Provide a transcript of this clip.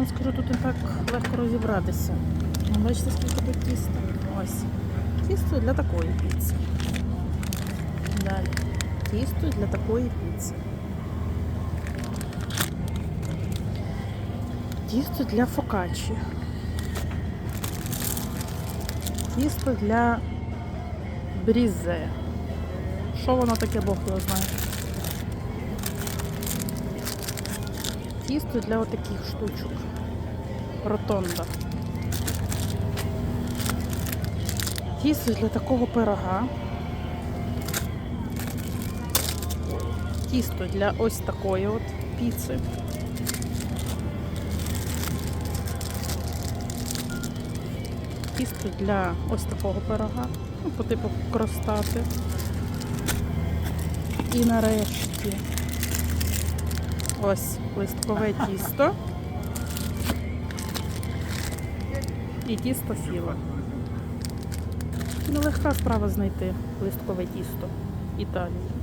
вам скажу, тут не так легко розібратися. Ну, Бачите, скільки тут тіста? Ось. Тісто для такої піци. Далі. Тісто для такої піци. Тісто для фокаччі. Тісто для брізе. Що воно таке, Бог його знає. Тісто для отаких штучок. Ротонда. Тісто для такого пирога. Тісто для ось такої от піци. Тісто для ось такого пирога. Ну, по типу кростати. І нарешті ось листкове тісто. І тісто сіло. Нелегка справа знайти листкове тісто Італії.